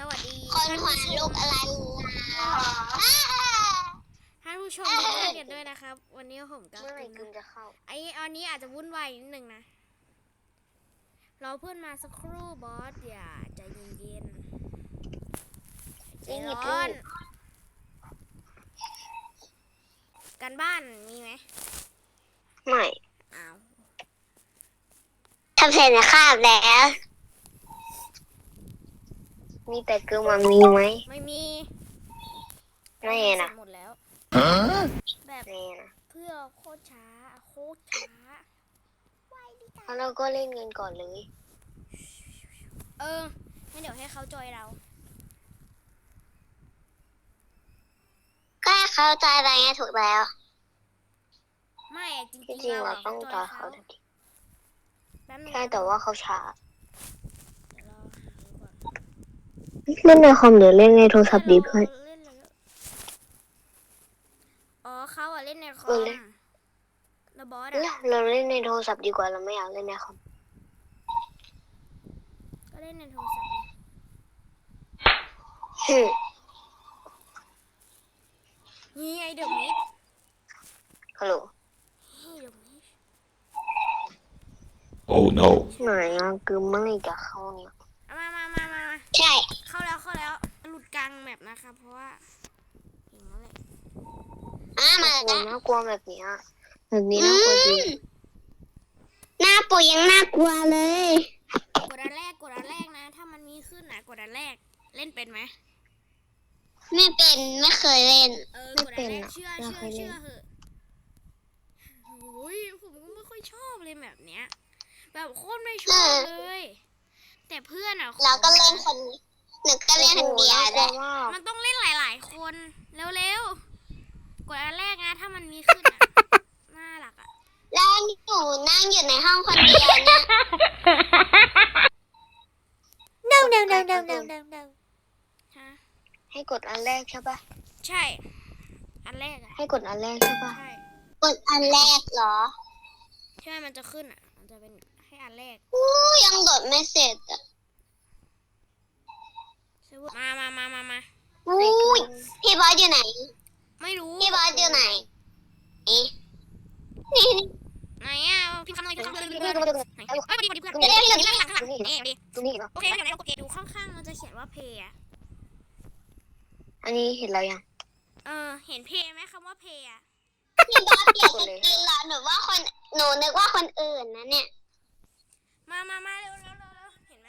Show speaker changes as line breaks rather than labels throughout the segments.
สวัสดี
คน
ท่าน
หัว
ผู้ช
ลู
ม
กอะไรล่ะ
ท่านผู้ชมทุกท่านกันด้วยนะครับ วันนี้ผมกับ
เมื่อไหร่
คุณ
กึม
นะ
จะเข้า
ไออันนี้อาจจะวุ่นวายนิดนึงนะรอเพื่อนมาสักครู่บอสอย่าใจเย็นๆใจร้อนกันบ้านมีไหม
ไม่
อ้าว
ทำเสร็จนะคาบแล้ว มีแต่กึมมามีไหม
ไม่มี
ไม่นะ
หมดแล้วแบบ
ไม่นะ
เพื่อโคตรช้าโคตรช้าไวดีจัง
แล้วเราก็เล่นเงินก่อนเลย
เอองั้นเดี๋ยวให้เขาจอยเรา
ก็เข้าใจอะไรไงถูกแล้ว
ไม่อะจริง
ที่
ๆ
จริง
เรา
เรา
อะ
ต้อง
จ
ต่อ
อย
เขา
เขา
ทันที
แป๊บนึง
ใช่แต่ว่าเขาช้า
เดี๋ยวเราหาดูก่อน
เล่นในคอมหรือเล่นในโทรศัพท์ดีเพื่อน
ราเล่นเลยอ๋อเขาอะเล่นในคอ
เออ
ม
เล่น
แล้วบอส
เอ้ย
อะ
เราเล่นในโทรศัพท์ดีกว่าเราไม่อยากเล่นในคอม
ก็เล่นในโทรศัพท์ไง
หึ
นี่ไอเดอะมิด
ฮัลโหล
นี่เดอะมิด
Oh no.
ไหนอะกึมเมื่อไหร่จะเข้าเนี่ย ใช่
เข้าแล้วเข้าแล้วหลุดกลางแมปนะครับเพราะว่าอย่างนั้นแหละ
อะมาแล้วน่ากลัวแบบเนี้ยแบบนี้น่ากลัวจริงหน้าปูยังน่ากลัวเลย
กดอันแรกกดอันแรกนะ ถ้ามันมีขึ้นนะกดอันแรกเล่นเป็นไหม
ไม่เป็นไม่เคยเล่น
เออ
ไม่
กดอั
เป็น
นแรก
อะ
เชื่อ
ไม่
เชื่อ
เคยเล่น
เชื่อเหอะโอ้ยผมก็ไม่ค่อยชอบเลยแบบเนี้ย แบบโคตรไม่ชอบเลย แต่เพื่อนอะ
เราก็เล่นคนหนูก็เล่นคนเดียวด้วย
มันต้องเล่นหลาย ๆ คนเร็วๆกดอันแรกนะ ถ้ามันมีขึ้นอะน่ารักอะ
แล้วหนูนั่งอยู่ในห้องคนเดียวเนี่ย
No, no, no, no, no, no, no.
ฮะ
ให้กดอันแรกใช่ปะ
ใช่ อันแรกอะ
ให้กดอันแรกใช่ปะ
ใช่
กดอันแรกเหรอ
ใช่มันจะขึ้นอะ มันจะเป็น ให้อันแรก
อู้ยังกดไม่เสร็จอะ
มามามามามา
อู้ยพี่บอสอยู่ไหน
ไม่รู้
พี่บอสอยู่ไหน นี่นี่
ไหนอะพี่คำหน่อยพี่คำหน่อยพี่คำหน่อยไหนเอ้ยพอดีพอดีเพื่อน
เดี๋ยวเดี๋ยว
เดี๋
เดี๋
ย
ยวว
ข้างหลังข้างหลังเอ๊ะดิ
ตรงนี้เหรอ
โอเคเดี๋ยวไหนเรากดเกดูข้างๆมันจะเขียนว่าเพย์อะ
อันนี้เห็นเรายัง
เออ เห็นเพย์ไหมคำว่าเพย์อะ
พี่บอสเปลี่ยนสกินเหรอหนูว่าคนหนูนึกว่าคนอื่นนะเนี่ย
มามามาเร็วเร็วเร็วเร็วเห็นไหม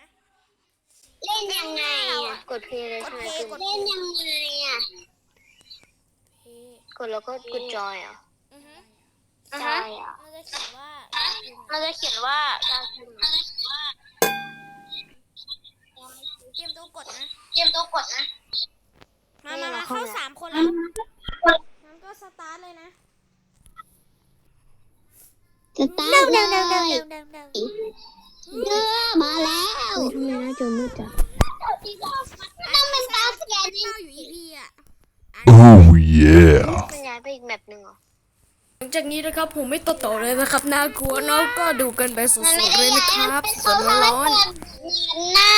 เล่นยังไงอะ กดเพลย์เลยใช่ไหม
กดเพลย์
เล่นยังไงอะ
เพย์
กดแล้วก็กดจอยอะ
อือฮึ
ใช่อะ
มันจะเขียนว่า
เราจะเขียนว่าการพิมพ์
เตรียมตัวกดนะ
เตรียมตัวกดนะ
มามามา
เข้า
เข้า
แล้ว
สามคนแล้วงั้นก็สตาร์ทเลยนะ
จะตา
No,
ย
no, no, no, no, no, no.
เด้อมาแล้วทำไมน่าจนมืดจังต้องเป็นตาสแกน
เต้าอยู่ EP อะ
Oh yeah.
มันย้ายไปอีกแมปหนึ่งเหรอ
หลังจากนี้นะครับผมไม่ต่อต่อเลยนะครับน่ากลัวเนาะก็ดูกันไปส
มัน
ด
ไม่
ๆ
ได้
เลยนะ
ย้าย
ครับ
เป็น
ส
เขา
ด
ทำไม
ร้อน
เปิดหน้า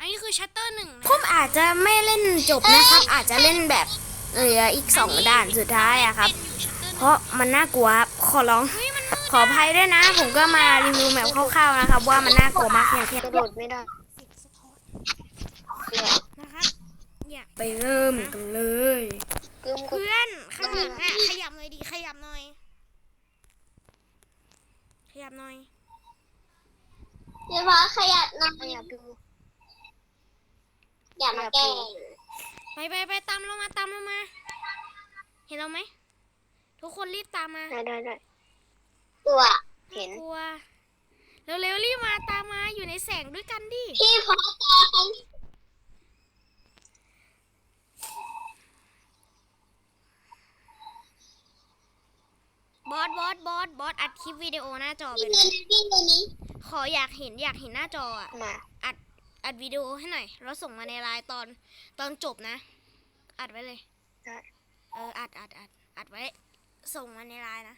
อันนี้คือชัตเตอร์หนึ่งผมอาจจะไม่เล่นจบนะครับ อาจจะเล่นแบบเหลืออีกสองด่านสุดท้ายอะครับเพราะมันน่ากลัวครับขอร้อง ขออภัยด้วยนะ ผมก็มารีวิวแบบคร่าวๆนะครับ ว่ามันน่ากลัวมากแค่ไหน
กระโดดไม่ได้
นะครับอยากไปเริ่มกันเลย
กึมกด
เพื่อนข้างหลังอะขยับหน่อยดีขยับหน่อย ขยับหน่อย
เดี๋ยวพอขยับหน่อยอยากดูอย่ามาแกล้ง
ไปไปไปตามเรามาตามเรามา เห็นเราไหมทุกคนรีบตามมา
ได้ได้ได้ ตัว เห็น
กลัวเร็วๆรีบมาตามมาอยู่ในแสงด้วยกันดิ
พี่พอจอกัน
บอสบอสบอสบอสอัดคลิปวิดีโอหน้าจอไป
พี่
เล
ดู
ย
นะพี่ดูนี้
ขออยากเห็นอยากเห็นหน้าจออะ
มา
อัดอัดวิดีโอให้หน่อยแล้วส่งมาในไลน์ตอนตอนจบนะ อัดไว้เลย
ได้
เอออัดอัดอัดอัดไว้ ส่งมาในไลน์นะ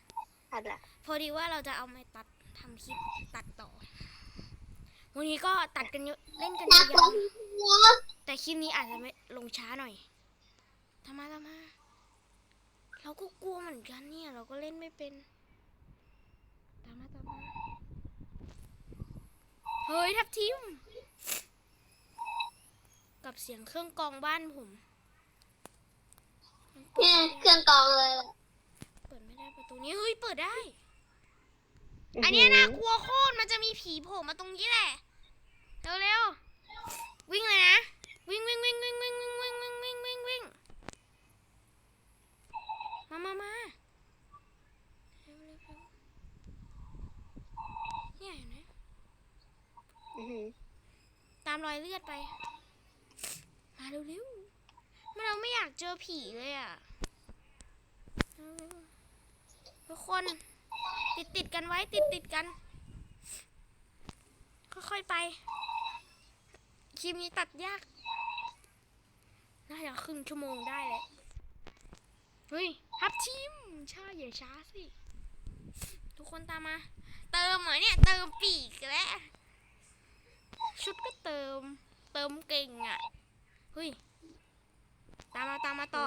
อัดละ
พอดีว่าเราจะเอามาตัดทำคลิปตัดต่อ วันนี้ก็ตัดกันเยอะเล่นกัน
น่ายา
ก
ลัว
วๆแต่แต่คลิปนี้อาจจะไม่ลงช้าหน่อยทำมาทำมาเราก็กลัวเหมือนกันเนี่ย เราก็เล่นไม่เป็น ตามมาตามมาเฮ้ยทับทิม กับเสียงเครื่องกรองบ้านผมมันเปิ
เนี่ย
ด
เครื่องกรองเลย
เปิดไม่ได้ประตูนี้เฮ้ยเปิดได้ อันเนี้ยน่ากลัวโคตรมันจะมีผีโผล่มาตรงนี้แหละ เร็วเร็วๆวิ่งเลยนะ วิ่งวิ่งวิ่งวิ่งวิ่งวิ่งวิ่งวิ่งวิ่งวิ่งวิ่งมามามาเร็วเร็วเร็วเนี่ยเห็นไหม
อื้อหือ
ตามรอยเลือดไป มาเร็วเร็วมันเราไม่อยากเจอผีเลยอะเร็วๆ ทุกคนติดติดๆกันไว้ติดติดๆกัน ค่อยๆไป คลิปนี้ตัดยาก น่าจะครึ่งชั่วโมงได้เลยเฮ้ยฮับชิมช้าอย่าช้าสิ ทุกคนตามมา เติมเหรอเนี่ย เติมปีกแล้ว ชุดก็เติม เติมเก่งอะ เฮ้ย ตามมาตามมาต่อ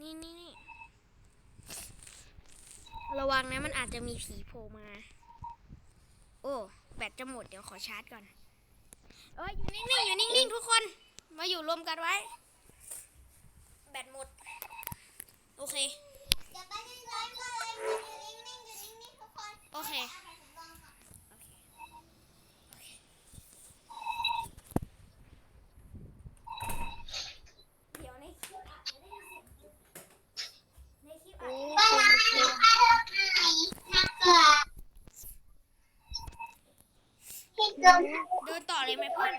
นี่นี่นี่ ระวังนะมันอาจจะมีผีโผล่มา โอ้ แบตจะหมดเดี๋ยวขอชาร์จก่อน เอ้ยอยู่นิ่งๆอยู่นิ่งๆทุกคน มาอยู่รวมกันไว้ แบตหมด โอเค
อย่าไเกิน
เดินต่อเลยไหมเพื่อน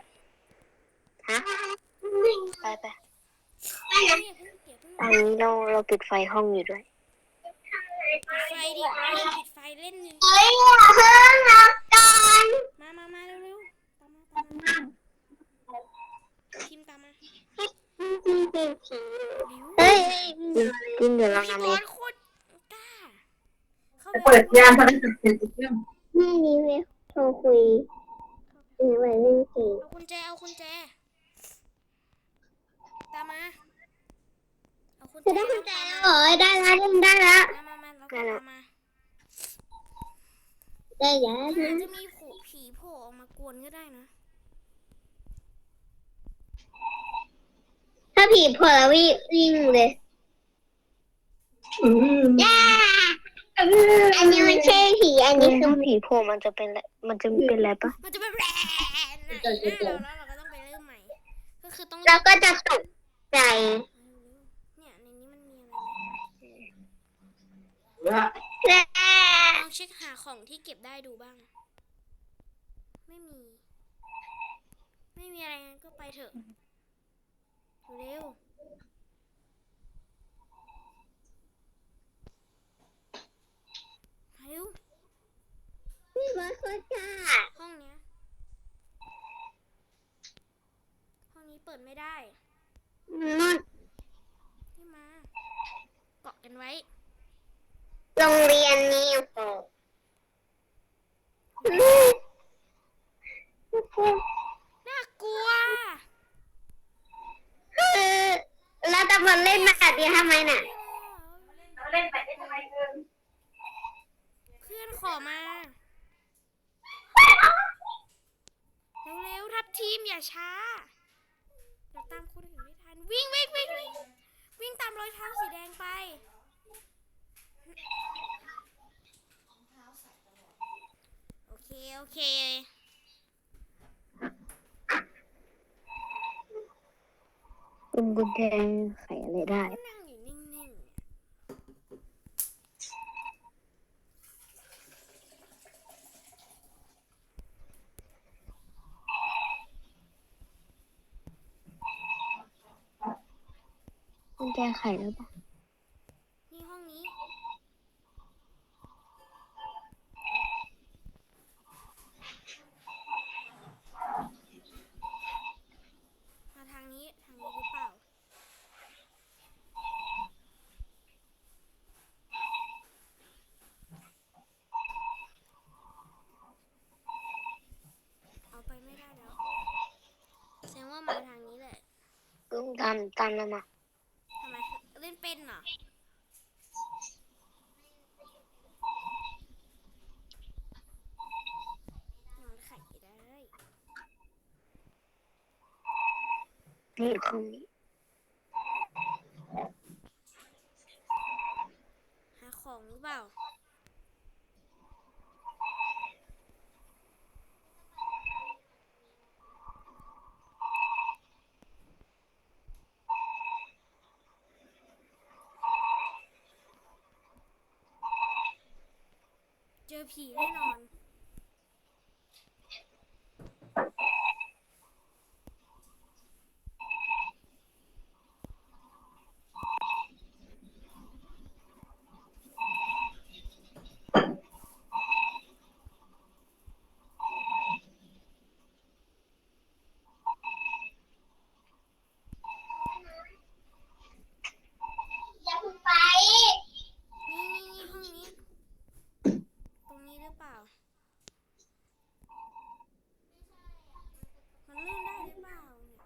ฮะไปไป
อย่าเพิ่งอย่าเพิ่ง
อันนี้เราเราปิดไฟห้องอยู่ด้วย
ปิดไฟดิเล่นปิดไฟเล่นนึง
เฮ้ยอย่าเพิ่งนับก่อน
มามามาเร็วๆตามมาตามมาพิมพ์ตามมาเร็ว
เฮ้ยกินเดี๋ยวเรา
พี่
นำ
บ
เอ
องสโคตรกล้าเข้าไป
เปิดยามพนักงานเสร็จเรื่อง
นี่นี่เว้ยโทรคุย หรือว่าเล่นเกม
เอากุญแจเอากุญแจ ตามมา เอากุญแจ
จะได้กุญแจแล้วเหรอได้แล้วได้แล้ว
มามามาแล้วก็ตามมา
ได้แล้ว
อาจจะมีผูผีโผล่ออกมากวนก็ได้นะ
ถ้าผีโผล่แล้ววิ่งวิ่งเลย
อืม
ย่า อันนี้ไม่ใช่ผีอันนี้คือผีโผล่มันจะเป็นอะไรมันจะเป็นอะไรปะ
มันจะเป็นแรงนะแล้วเราแล้วเราก็ต้องไปเริ่มใหม่ ก็คือต้อง
แล้วก็จะตกใจ
เนี่ยในนี้มันมีอะไรนะ
ว่า
แล้ว
ลองเช็คหาของที่เก็บได้ดูบ้าง ไม่มี ไม่มีอะไรงั้นก็ไปเถอะ เร็ว มา เร็ว
พี่บอสโคตรจ้า
ห้องเนี้ย ห้องนี้เปิดไม่ได้
นู่น
ที่มา เกาะกันไว้
โรงเรียนนี้โอ้
น่ากลัว
คือแล้วตะบนเล่นแบบนี้ทำไมน่ะ
เล่นไปได้ทำไมเออ
เพื่อนขอมา เร็วๆ ทับทีมอย่าช้าเดี๋ยวตามคนอื่นไม่ทัน วิ่งวิ่งวิ่งวิ่งวิ่งตามรอยเท้าสีแดงไป โอ เคโอเค
กุญกุญแจไขอะไรได้
นั่งอยู่นิ่งๆเนี่ย
กุญแจไขแล้วปะ
นี่ห้องนี้ มาทางนี้ ทางนี้หรือเปล่า เอาไปไม่ได้แล้ว แสดงว่ามาทางนี้แหละ
กึ้ง ตามตามมามา
ทำไมเล่นเป็นเหรอมันไข่ได้
นี่ห้องนี้
หาของหรือเปล่า เจอผีแน่นอน
อย่าเพิ่งไป
นี่นี่นี่ห้องนี้ ตรงนี้หรือเปล่า มันเลื่อนได้หรือเปล่าเนี่ย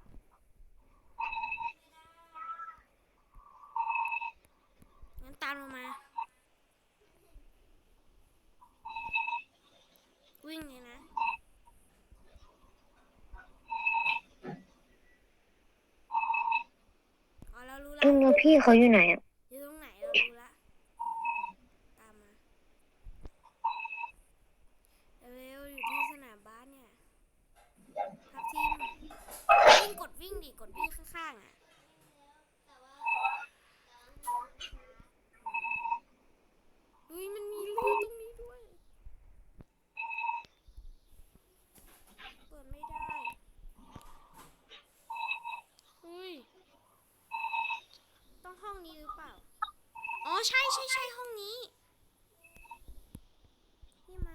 งั้นตามลงมา วิ่งเลยนะ อ๋อเรา รู้แล้ว
เอ็งแล้วพี่เขาอยู่ไหนอะ
อยู่ตรงไหนเรารู้ละ ตามมา เร็วๆอยู่ที่สนามบ้านเนี่ยทับทีมวิ่งกดวิ่งดิ กดวิ่งข้างๆอะ เฮ้ย มันมีรูตรงนี้ด้วย เปิดไม่ได้ เฮ้ย ต้องห้องนี้หรือเปล่า อ๋อ ใช่ใช่ใช่ห้องนี้ นี่มา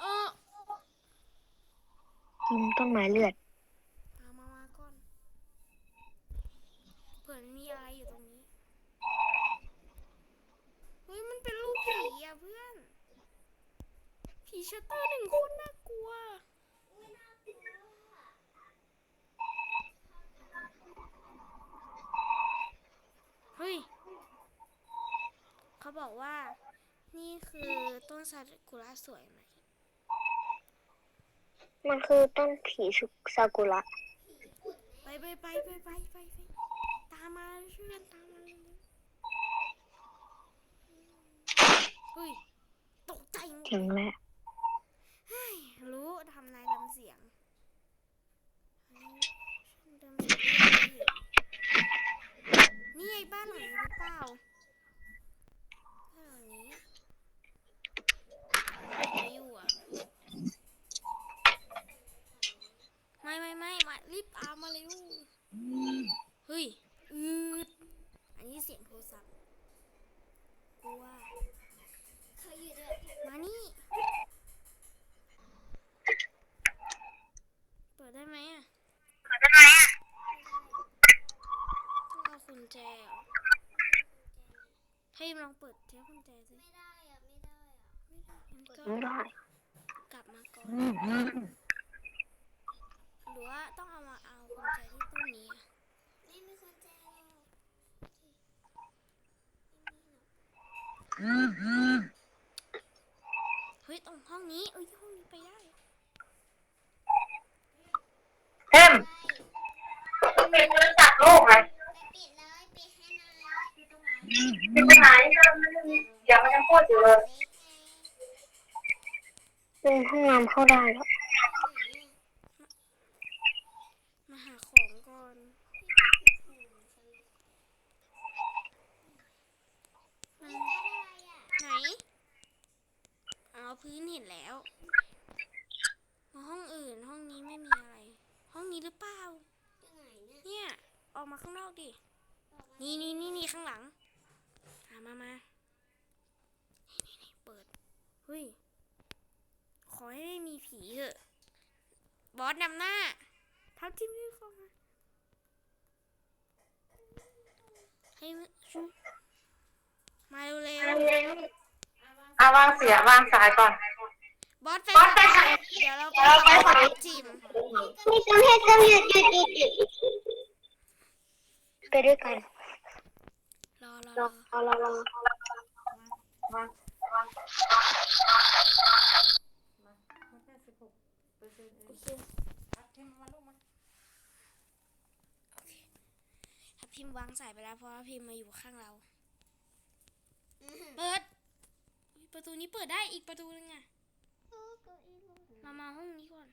เออ
ต้นต้นไม้เลือด
มามามาก่อนเผื่อมีอะไรอยู่ตรงนี้เฮ้ยมันเป็นรูปผีอะเพื่อนผีชัตเตอร์หนึ่งคนน่ากลัวเฮ้ยเขาบอกว่า นี่คือต้นซากุระสวย
คือต้นผีชุกซากุระ
ไปไปไปไปไปไปไปตามมาช่วยกันตามมาเร็วเฮ้ยตกใจหมด
เถียงแรก
เฮ้ยรู้ทำนายทำเสียงอันนี้ฉันเดินไปที่นี่ไงบ้านหลังนี้หรือเปล่าบ้านหลังนี้ไม่อยู่อะ ไม่ไม่ไม่มารีบตามมาเร็วเฮ้ย อืดอันนี้เสียงโทรศัพท์กลัวมานี่ เปิดได้ไหมอะเปิดได้ไหมอะต้องเอากุญแจเหรอให้ลองเปิดเทปกุญแจสิ ไม่ได้อะ ไม่ได้อะ ไม่ได้งั้นก็
ไม่ได้
กลับมาก่อน หรือว่าต้องเอามาเอากุญแจที่ตู้นี้อะไม่มีกุญแจหรอก เฮ้ยตรงห้องนี้เอ้ยห้องนี้ไปได้
เอ็มเป็นบริษัทโลกไง
ปิดเลยปิดให้หน่อย
เป็นปัญหาที่เรายังไม่ได้พูดอยู่เลย
เป็นห้องน้ำเข้าได้แล้ว
มาหาของก่อน ไหน อ๋อ พื้นเห็นแล้วมาห้องอื่น ห้องนี้ไม่มีอะไร ห้องนี้หรือเปล่า เนี่ย ออกมาข้างนอกดิ นี่นี่นี่นี่ข้างหลังมามามานี่นี่นี่เปิด เฮ้ย ขอให้ไม่มีผีเถอะ บอ สนำหน้าทับทิมนี่เข้ามาให้มันช่วยมาเร็ว
อาวางเสียวางสายก่อน
ๆบอสไป
บอสไป
ฝั่
ฝั่
ง
ง
เดี๋ยวเราไป
เดี๋ยวเราไป
ฝั่
ฝั่
ง
ง
ทีม
ไม่ต้องให้ต้องหยุดหยุดหยุดหยุดไปด้วยกัน
รอรอ
ร
ร
อ
อ
รอรอรอ
ถ้า พิมพ์วางสายไปแล้วเพราะว่าพิมพ์มาอยู่ข้างเรา เปิดอุ๊ยประตูนี้เปิดได้อีกประตูนึงอะเรามาห้องนี้ก่อน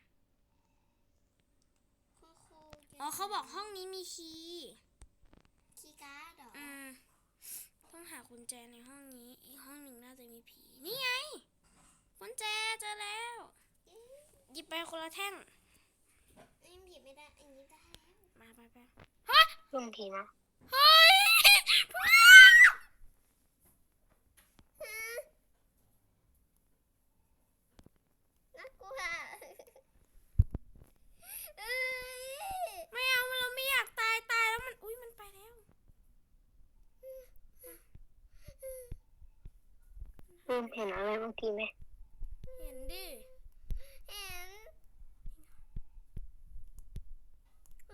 อ๋อเขาบอกห้องนี้มีคีย์
คีย์การ์ดเหรอ
อืมต้องหากุญแจในห้องนี้ อีกห้องหนึ่งน่าจะมีผี นี่ไง กุญแจเจอแล้ว หยิบไปคนละแท่ง
อันนี้หยิบไม่ได้ อันนี้ได้แล้ว
มาไปไป
ร่วมทีนะ
เฮ้ย
น่ากลัวเอ้ย
ไม่เอาเราไม่อยากตายตายแล้วมันอุ้ยมันไปแล้ว
ร่มเห็นอะไรบางทีไหม
เห็นดิ
เห็น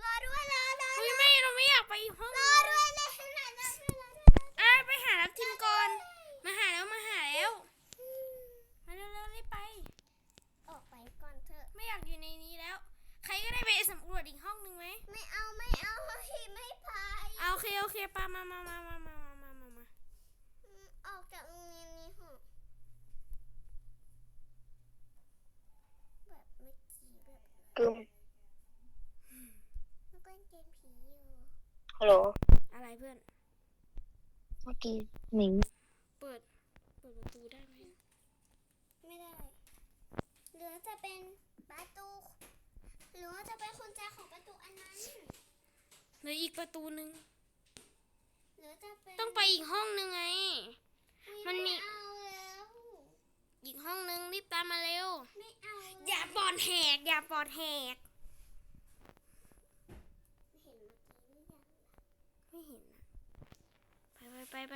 รอด้วยรอรอ
เฮ้ยไม่เราไม่อยากไปอีก ห้อง
รอด้วยเลยไหนรอด้วยรอด้วย
อะไปหารับทีมก่อน มาหาแล้วมาหาแล้ว มาเร็วๆรีบไป
ออกไปก่อนเถอะ
ไม่อยากอยู่ในนี้แล้ว ใครก็ได้ไปสำรวจอีกห้องหนึ่งไหม
ไม่เอาไม่เอาพี่ไม่พาย
เอาโอเคโอเคปามามามามามามามามา
อืมออกจากโรงเรียนนี้เหรอะแบบเมื่อกี้แบบ
กึม
มันก็เกมผีอยู่
ฮัลโหล
อะไรเพื่อน
เมื่อกี้หมิง
เปิด เปิดประตูได้ไหม
ไม่ได้ หรือจะเป็นประตู หรือว่าจะเป็นคนแจของประตูอันนั้น
เหลืออีกประตูหนึ่ง
หรือจะเป็น
ต้องไปอีกห้องหนึ่งไง
อุ๊ย
มันมี
ไเอาแล้ว
อีกห้องหนึ่งรีบตามมาเร็ว
ไม่เอาแล้ว
อย่าปอดแหก อย่าปอดแหก
เห็นเมื่อกี้หรือยัง
ไม่ เห็นนะไปไปไปไป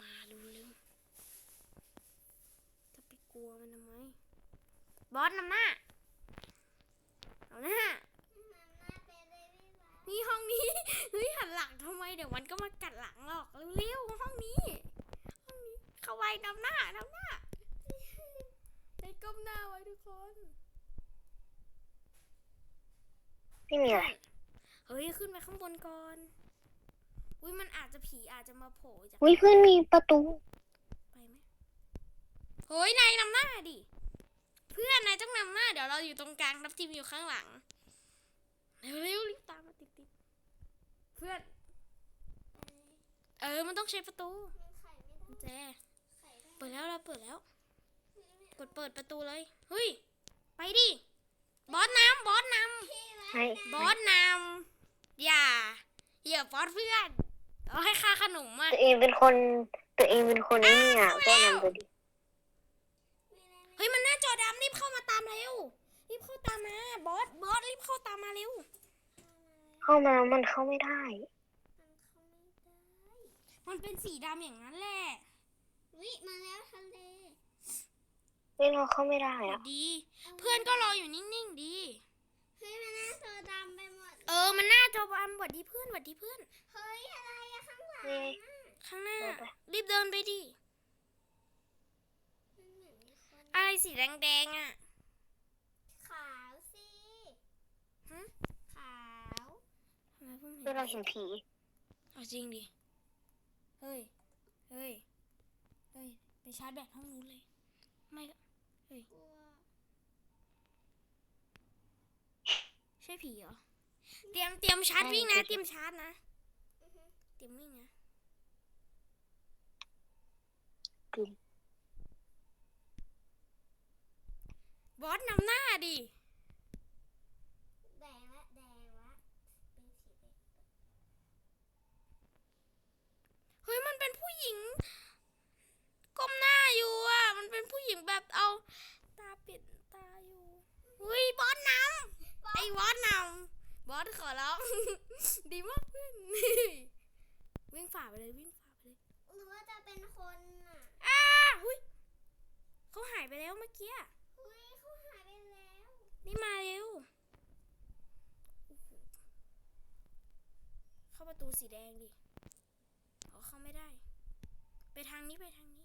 มาเร็วเร็วจะไปกลัวมันทำไม บอสนำหน้า เอาหน้า
มันน่าเป็นเลยพี่วะ
นี่ห้องนี้เฮ้ยหันหลังทำไมเดี๋ยวมันก็มากัดหลังหรอกเร็วๆห้องนี้ ห้องนี้ เข้าไว้นำหน้านำหน้าให้ก้มหน้าไว้ทุกคน
ไม่มีอะไร
เฮ้ย ขึ้นไปข้างบนก่อน อุ้ยมันอาจจะผีอาจจะมาโผล่จาก
อุ้ยเพื่อนมีประตู
ไปไหมเฮ้ยนายนำหน้าดิ เพื่อนนายต้องนำหน้า เดี๋ยวเราอยู่ตรงกลางรับทีมอยู่ข้างหลัง เร็วๆรีบตามมาติดๆเพื่อน เออ มันต้องใช้ประตู
มันไขไม่ได้
กุญแจ
ไขได้
เปิดแล้วเราเปิดแล้ว กดเปิดประตูเลย เฮ้ย ไปดิ บอสนำบอสน
พี่วะ
ให้ำ
บอสนำอย่าอย่าบอสเพื่อน เอาให้ค่าขนมอะ
ตัวเองเป็นคนตัวเองเป็นคนนี่อะก็นำตัวดี
เฮ้ยมันหน้าจอดำรีบเข้ามาตามเร็วรีบเข้าตามมาบอสบอสรีบเข้าตามมาเร็ว
เข้ามามันเข้าไม่ได้
มันเข้าไม่ได้
มันเป็นสีดำอย่างนั้นแหละ
วิมาแล้วทะเล
เล่นเราเข้าไม่ได้อะ
ดี เพื่อนก็รออยู่นิ่งๆดี
เฮ้ยมันหน้าตัวดำไปหมด
เออมันหน้าจอดำหวัดดีเพื่อนหวัดดีเพื่อน
เฮ้ยอะไรอะ ข้างหลัง
นี่
อะ
ข้างหน้า
ไปไป
รีบเดินไปดิ
มันเหมือนมีคน
อะไรสีแดงๆอะ
ขาวสิ
ฮะ
ขาว
ทำไมเพิ่ง
เพื่
เห็
อน
น
เราเห็นผี
เอาจริงดิ เฮ้ย เฮ้ย เฮ้ย ไปชาร์จแบตห้องนู้นเลย ไม่ก็
กลัว
ใช่ผีเหรอ เตรียมเตรียมชาร์จวิ่งนะ เตรียมชาร์จนะ
อือฮึ
เตรียมวิ่งนะ
กึม
บอสนำหน้าดิ
แดงละแดงละเป็นสีแดง
เฮ้ยมันเป็นผู้หญิงก้มหน้าอยู่อะ มันเป็นผู้หญิงแบบเอา ตาปิดตาอยู่เฮ้ยบอสนำไอ้บอสนำบอสขอร้อง ดีมากเพื่อน วิ่งฝ่าไปเลยวิ่งฝ่าไปเลย
หรือว่าจะเป็นคนอะ
อ้าหุยเขาหายไปแล้วเมื่อกี้อะ
เฮ้ยเขาหายไปแล้ว
นี่มาเร็วโอ้โหเข้าประตูสีแดงดิอ๋อเข้าไม่ได้ ไปทางนี้ไปทางนี้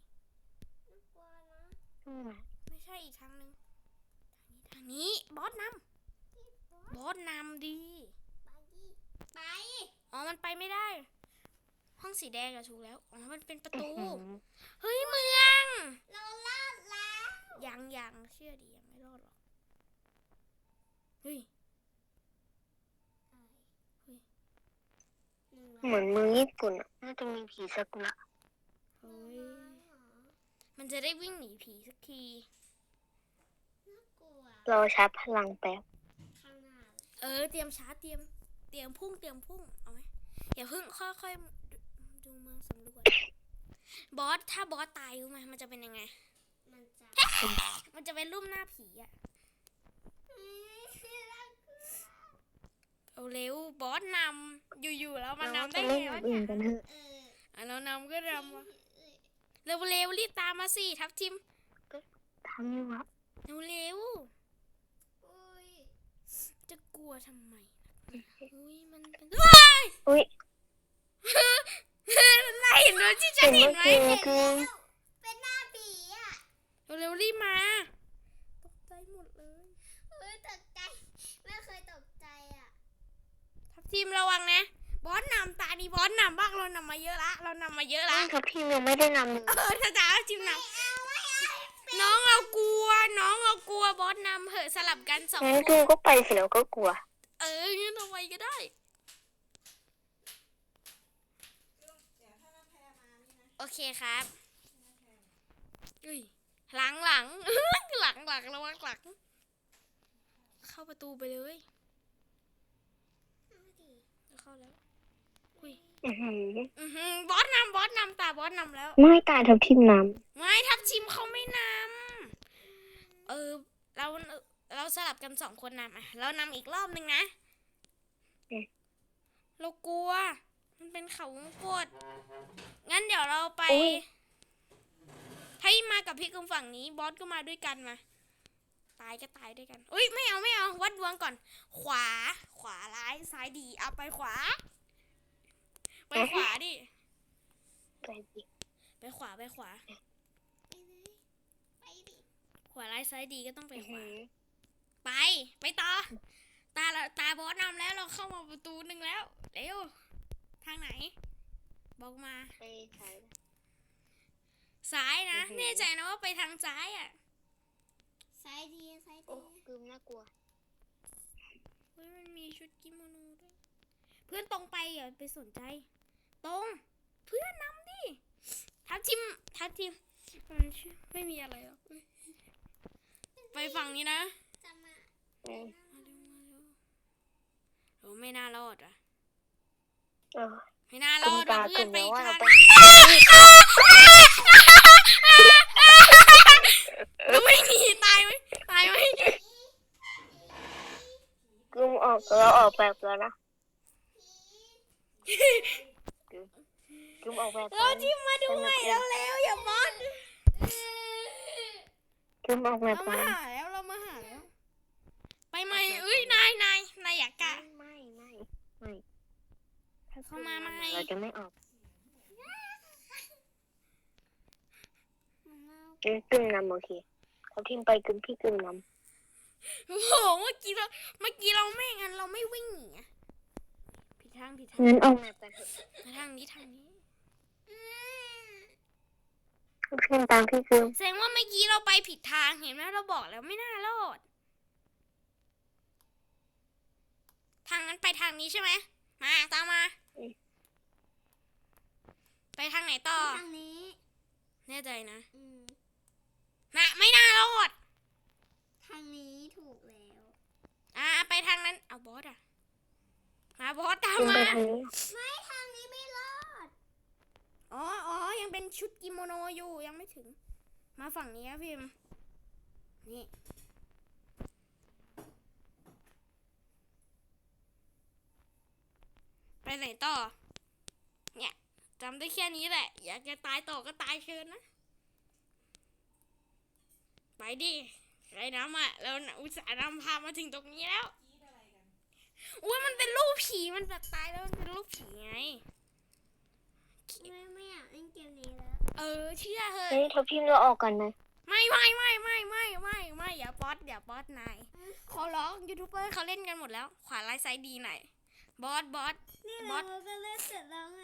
น่ากลัวนะ
อืม
ไม่ใช่อีกทางหนึ่งทางนี้บอสนำบอสนำดี
ไปดิไป
อ๋อมันไปไม่ได้ ห้องสีแดงอะถูกแล้ว อ๋อ มันเป็นประตู
อื้อหือ
เฮ้ยเมือง
เราลาดแล้ว
ยังยังเชื่อดียังไม่รอดหรอก เฮ้ย
หนึ่ง
เหมือนเมืองญี่ปุ่นอะน่าจะมีผีซากุระ
เฮ้ย มันจะได้วิ่งหนีผีสักที
น่ากลัว
รอชาร์จพลังแป๊บ
ข้างหน้าเลย
เออ เตรียมชาร์จเตรียม เตรียมพุ่ง เตรียมพุ่ง เอาไหมอย่าเพิ่งค่อยๆ ดูดูเมืองสำรวจ บอสถ้าบอสตายรู้ไหมมันจะเป็นยังไง
มันจะ
มันจะเป็นรูปหน้าผีอะ
อืมน่ากลัว
เอาเร็วบอสนำอยู่ๆแล้วมัน
เรา
นำ
จะ
ได้
เล่น
ไง
อย่าง
วะ
อื่
เนี่ย
นกันเถอะ
เออ
อะเรานำก็นำวะ
เออ
เร็วๆรีบตามมาสิทับทิม
ทำนี่วะ
เร็ว
อุ้ย
ๆจะกลัวทำไมล่ะอุ้ยมันเป็นว้าย
อุ้ย
ไล่เห็นโดนที่ฉั
เห็
น
น
เห็น
เมื่อ
ไหม
กี้คือ
เป็นหน้าผีอะ
เร็วๆรีบมา ตกใจหมดเลย
เฮ้ยตกใจไม่เคยตกใจอะ
ทับทิมระวังนะ บอสนำตาดีบอสนำบ้างเรานำมาเยอะละ เรานำมาเยอะละ
ทัพทีมยังไม่ได้นำเลย
เออถ้าจ๋าทับทิมนำน้องเรากลัว น้องเรากลัวบอสนำเหอะสลับกันสอง
งั้น
ค
กู
น
ก็ไปสิแล้วก็กลัว
เอองั้นเอาไว้ก็ได้ โอเคครับอุ้ยหลังหลังหลังหลังระวังหลัง เข้าประตูไปเลยเข้าแล้วอุ้ย
อื้อหือ
อือหือบอสนำบอสนำตาบอสนำแล้ว
ไม่ตายทัพทีมน
ไม่ทับชิมเขาไม่นำเออเราเราสลับกันสองคนนำอะเรานำอีกรอบหนึ่งนะเรากลัว มันเป็นเขาวงกดงั้นเดี๋ยวเราไปถ้ามากับพี่กึมฝั่งนี้บอสก็มาด้วยกันมา ตายก็ตายด้วยกันอุ้ยไม่เอาไม่เอาวัดดวงก่อน ขวา ขวาร้ายซ้ายดีเอาไปขวา ไปขวาดิำ
ไปดิ
ไปขวาไปขวา
ไปเลยไปดิ
ขวาร้ายซ้ายดีก็ต้องไป
อื้อ
ขวา
หือ
ไป ไปต่อ ตาเราตาบอสนำแล้วเราเข้ามาประตูหนึ่งแล้ว เร็ว ทางไหน บอกมา
ไปถ่าย
ซ้ายนะ
อือหือ
แน่ใจนะว่าไปทางซ้ายอะ
ซ้ายดีซ้าย
โอ้
ดี
กลืมน่ากลัว
เฮ้ยมันมีชุดกิโมโนด้วยเพื่อนตรงไปอย่าไปสนใจ ตรง เพื่อนนำดิทับทิมทับทิมมันชื่อไม่มีอะไรหรอกเฮ้ยไปฝั่งนี้นะ
จะมา
อืม
มาเร็วมาเร็วโอ้ไม่น่ารอดอะ
เออ
ไม่น่าร
คุ
อ
ณ
ด
ตา
อะเพื่
คุ
อน
ณ
ไป
แล้ว
อีก
ว่า
ทา
เรา
ง
ไป
เราไม่หนีตายไหมตายไหม
กลืมออกเราออกแบบแล้วนะกลืมออกแบบ
เรา
แล้ว
จิ้มมาดูใหม่แล้วแล้วอย่าบอส
กลืมออกแบบ
เรามา
แล้ว
หาแล้วเรามาหาแล้ว ไปใหม่เอ้ยนายนายนายอยากกะ
ไม่ไม่ไม่
เข้ามาไหม
เรา จะไม่ออก
มันเล่า
กลืมกลืมนำโอเคทัพทีมไปกลืมพี่กลืมน
โอ้โหเมื่อกี้เราเมื่อกี้เราไม่งั้นเราไม่วิ่งหนีอะผิดทางผิดทาง
งั้นออกแบบกันเถอะ
มาทางนี้ทางนี้
ทัพทีมตามพี่กลืม
แสดงว่าเมื่อกี้เราไปผิดทางเห็นไหมเราบอกแล้วไม่น่ารอดทางนั้นไปทางนี้ใช่ไหมมาตามมา ไปทางไหนต่อ
ทางนี้
แน่ใจนะ
อืม
นะไม่น่ารอด
ทางนี้ถูกแล้ว
อ่าไปทางนั้น เอาบอสอะมาบอสตาม
กลืมไป
มา
ทางนี้
ไม่ทางนี้ไม่รอด
อ๋ออ๋อยังเป็นชุดกิโมโนอยู่ยังไม่ถึง มาฝั่งนี้ครับพิมพ์นี่ไปไหนต่อ เนี่ย จำได้แค่นี้แหละ อยากจะตายต่อก็ตายเชิญนะ ไปดิไรน้ำอะแล้วอุตส่าห์นำพามาถึงตรงนี้แล้วอุ้ยมันเป็นรูปผีมันแบบตายแล้วมันเป็นรูปผีไง
ไม่ไม่อยากเล่นเกมนี้แล้ว
เออเชื่อเถอะ
เฮ้ยเธอพิมพ์เราออกกันไหม
ไม่ไม่ไม่ไม่ไม่ไม่ไม่อย่าป๊อตอย่าป๊อตนายขอร้องยูทูบเบอร์เขาเล่นกันหมดแล้ว ขวาไลท์ไซด์ดีหน่อยบอสบอส
นี่
บอ
เรา
ส
ก็เล่นเสร็จแล้วไง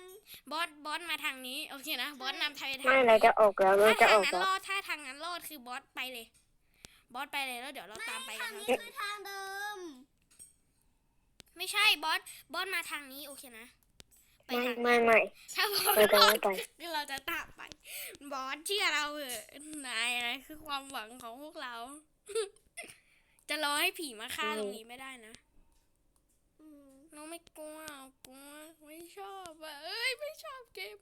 บอสบอสมาทางนี้โอเคนะบอสนำทางไปทาง
ไม่
นี้
เราจะออกแล้วเรา
ถ้า
จะ
ทา
องอก
นั้น
แล้ว
รอดถ้าทางนั้นรอดคือบอสไปเลย บอสไปเลยแล้วเดี๋ยวเราตามไปกั
ทานง
นะ
นี้คือทางเดิม
ไม่ใช่บอสบอสมาทางนี้โอเคนะไป
ไม่
ทาง
ไม่ไม่
ถ้าบอส
เราจะ
รอ
ไม่
ด
ไป
คือเราจะตามไปบอสเชื่อเราเถอะนายนะคือความหวังของพวกเรา จะรอให้ผีมาฆ่าตรงนี้ไม่ได้นะ
อืม
น้องไม่กลัวกลัวไม่ชอบอะเอ้ยไม่ชอบเกม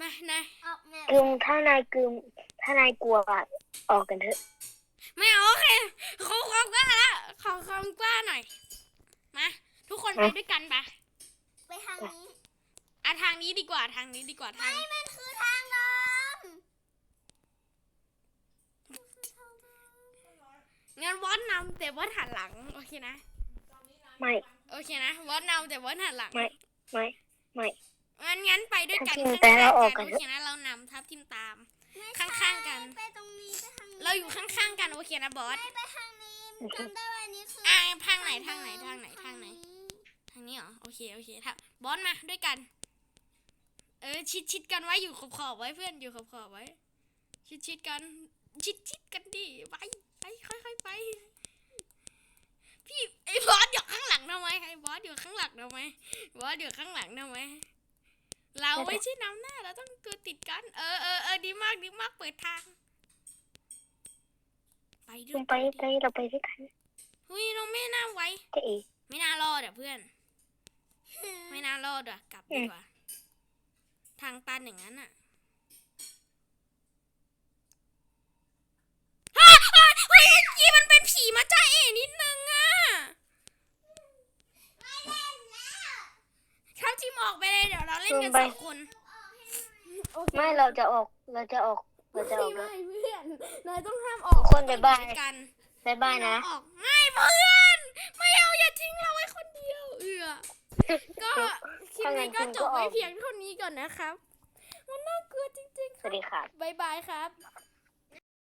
มานาย
ออกแมป
กึมถ้านายกึมถ้านายกลัวอะออกกันเถอะ
ไม่เอาโอเคขอความกล้าละขอความกล้าหน่อย มา ทุกคนไปด้วยกันปะ
ไปทางนี้
อะทางนี้ดีกว่าทางนี้ดีกว่าทาง
มันคือทางเดิม
งั้นวอดนำแต่วอดหันหลัง โอเคนะ
ไม่
โอเคนะวอดนำแต่วอดหันหลัง
ไม่ไม่ไม่
งั้นงั้นไปด้วยกัน
ทับทิม
ข้าง
ไปแล้วออก
ๆ
กั
กันนโอเคนะเรานำทับทิมตาม
ไม่
ข้
ใช่า
งๆกัน
ไปตรงนี้ไปทางนี้
เราอยู่ข้างๆกันโอเคนะบอส
ไม่ไปทางนี้จำได้ว่าอันนี้คือ
อะทางไหนทางไหนทางไหนทางไหน
นี้
ทางนี้เหรอโอเคโอเคถ้าบอสมาด้วยกัน เออชิดชิดกันไว้อยู่ขอบขอบๆไว้เพื่อนอยู่ขอบขอบๆไว้ ชิดชิดกัน ชิดชิดกันดิไปไปค่อยค่อยๆไป พี่ไอ้บอสอยู่ข้างหลังทำไมไอ้บอสอยู่ข้างหลังทำไมบอสอยู่ข้างหลังทำไมเราไม่ใช่นำหน้าเราต้องตัวติดกันเออเออเออดีมากดีมากเปิดทาง ไปด้
คุ
วย
ณไปไปเราไปด้วยกัน
เฮ้ยเราไม่น่าไว้
เจ๊เอ๋
ไม่น่ารอดอะเพื่อน ไม่น่ารอดอะกลับดีกว่า ทางตันอย่างนั้นอะฮะเฮ้ยเฮ้ยเมื่อ กี้มันเป็นผีมาจ้าเอ๋นิดนึงอะเข้าทีมออกไปเลยเดี๋ยวเราเล่นกันสองคน
ไม่เราจะออกเราจะออกเราจะออก
ไม่
แล้ว
เพื่อนนายต้องห้ามออก
ทุกคนบ๊ายบาย
ด้วยกัน
บายบายนะ
ออกไม่เพื่อน ไม่เอาอย่าทิ้งเราไว้คนเดียว เอือก็คลิปนี้ก็จบไว้เพียงเท่านี้ก่อนนะครับ มันน่ากลัวจริงๆ
สวัสดีค่ะ
บายบายครับ